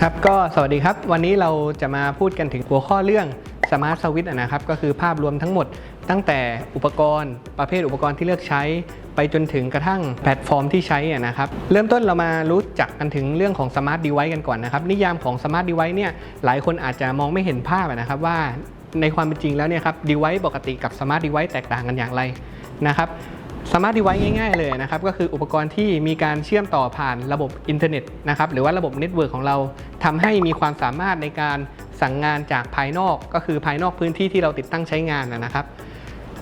ครับก็สวัสดีครับ วันนี้เราจะมาพูดกันถึงหัวข้อเรื่อง Smart Switch อะนะครับ ก็คือภาพรวมทั้งหมด ตั้งแต่อุปกรณ์ ประเภทอุปกรณ์ที่เลือกใช้ ไปจนถึงกระทั่งแพลตฟอร์มที่ใช้นะครับ เริ่มต้นเรามารู้จักกันถึงเรื่องของ Smart Device กันก่อนนะครับ นิยามของ Smart Device เนี่ยหลายคนอาจจะมองไม่เห็นภาพนะครับว่าในความเป็นจริงแล้วเนี่ยครับ device ปกติกับ Smart Device แตกต่างกันอย่างไรนะครับ สมาร์ท d ด v i c e ง่ายๆเลยนะครับก็คืออุปกรณ์ที่มีการเชื่อมต่อผ่านระบบอินเทอร์เน็ตนะครับหรือว่าระบบเน็ตเวิร์กของเราทำให้มีความสามารถในการสั่งงานจากภายนอกก็คือภายนอกพื้นที่ที่เราติดตั้งใช้งานนะครับ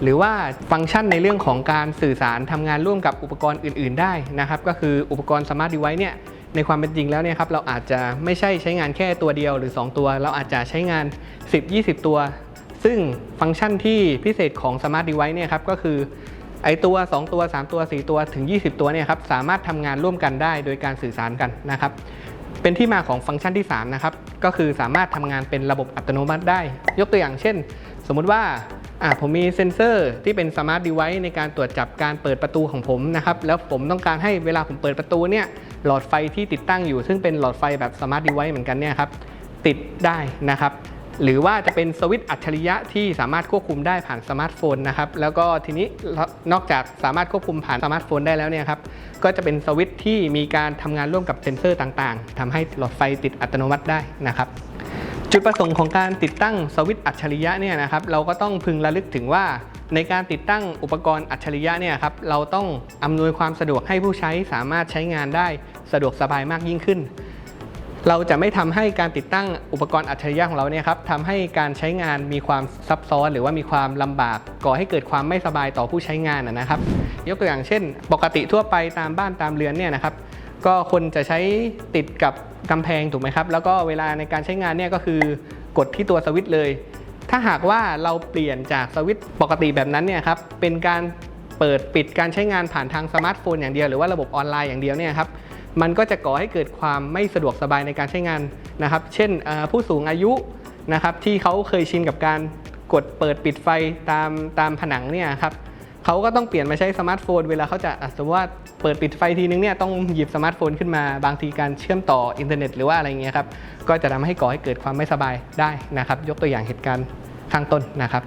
หรือว่าฟังก์ชันในเรื่องของการสื่อสารทำงานร่วมกับอุปกรณ์อื่น ๆ ได้นะครับก็คืออุปกรณ์สมาร์ท d ด v i c e เนี่ยในความเป็นจริงแล้วเนี่ยครับเราอาจจะไม่ใช่ใช้งานแค่ตัวเดียวหรือ 2 ตัว เราอาจจะใช้งาน 10-20 ตัว ซึ่งฟังก์ชันที่พิเศษของ Smart Device เนี่ยครับก็คือ ไอตัว 2 ตัว 3 ตัว 4 ตัวถึง 20 ตัวเนี่ยครับสามารถทำงานร่วมกันได้โดยการสื่อสารกันนะครับเป็นที่มาของฟังก์ชันที่ 3 นะครับ ก็คือสามารถทำงานเป็นระบบอัตโนมัติได้ ยกตัวอย่างเช่น สมมุติว่าผมมีเซ็นเซอร์ที่เป็นสมาร์ทเดเวิในการตรวจจับการเปิดประตูของผมนะครับ แล้วผมต้องการให้เวลาผมเปิดประตูเนี่ยหลอดไฟที่ติดตั้งอยู่ ซึ่งเป็นหลอดไฟแบบสมาร์ทเดเวิเหมือนกันเนี่ยครับติดได้นะครับ หรือว่าจะเป็นสวิตช์อัจฉริยะที่สามารถควบคุมได้ผ่านสมาร์ทโฟนนะครับแล้วก็ทีนี้นอกจากสามารถควบคุมผ่านสมาร์ทโฟนได้แล้วเนี่ยครับก็จะเป็นสวิตช์ที่มีการทำงานร่วมกับเซ็นเซอร์ต่างๆทำให้หลอดไฟติดอัตโนมัติได้นะครับจุดประสงค์ของการติดตั้งสวิตช์อัจฉริยะเนี่ยนะครับเราก็ต้องพึงระลึกถึงว่าในการติดตั้งอุปกรณ์อัจฉริยะเนี่ยครับเราต้องอำนวยความสะดวกให้ผู้ใช้สามารถใช้งานได้สะดวกสบายมากยิ่งขึ้น เราจะไม่ทำให้การติดตั้งอุปกรณ์อัจฉริยะของเราเนี่ยครับทำให้การใช้งานมีความซับซ้อนหรือว่ามีความลำบาก ก่อให้เกิดความไม่สบายต่อผู้ใช้งานนะครับ ยกตัวอย่างเช่น ปกติทั่วไปตามบ้านตามเรือนเนี่ยนะครับ ก็คนจะใช้ติดกับกำแพงถูกไหมครับ แล้วก็เวลาในการใช้งานเนี่ยก็คือกดที่ตัวสวิตช์เลย ถ้าหากว่าเราเปลี่ยนจากสวิตช์ปกติแบบนั้นเนี่ยครับเป็นการเปิดปิดการใช้งานผ่านทางสมาร์ทโฟนอย่างเดียวหรือว่าระบบออนไลน์อย่างเดียวเนี่ยครับ มันก็จะก่อให้เกิดความไม่สะดวกสบายในการใช้งานนะครับ เช่นผู้สูงอายุนะครับที่เขาเคยชินกับการกดเปิดปิดไฟตามตามผนังเนี่ยครับเขาก็ต้องเปลี่ยนมาใช้สมาร์ทโฟน เวลาเขาจะสมมติว่าเปิดปิดไฟทีนึงเนี่ยต้องหยิบสมาร์ทโฟนขึ้นมาบางทีการเชื่อมต่ออินเทอร์เน็ตหรือว่าอะไรเงี้ยครับก็จะทำให้ก่อให้เกิดความไม่สบายได้นะครับ ยกตัวอย่างเหตุการณ์ข้างต้นนะครับ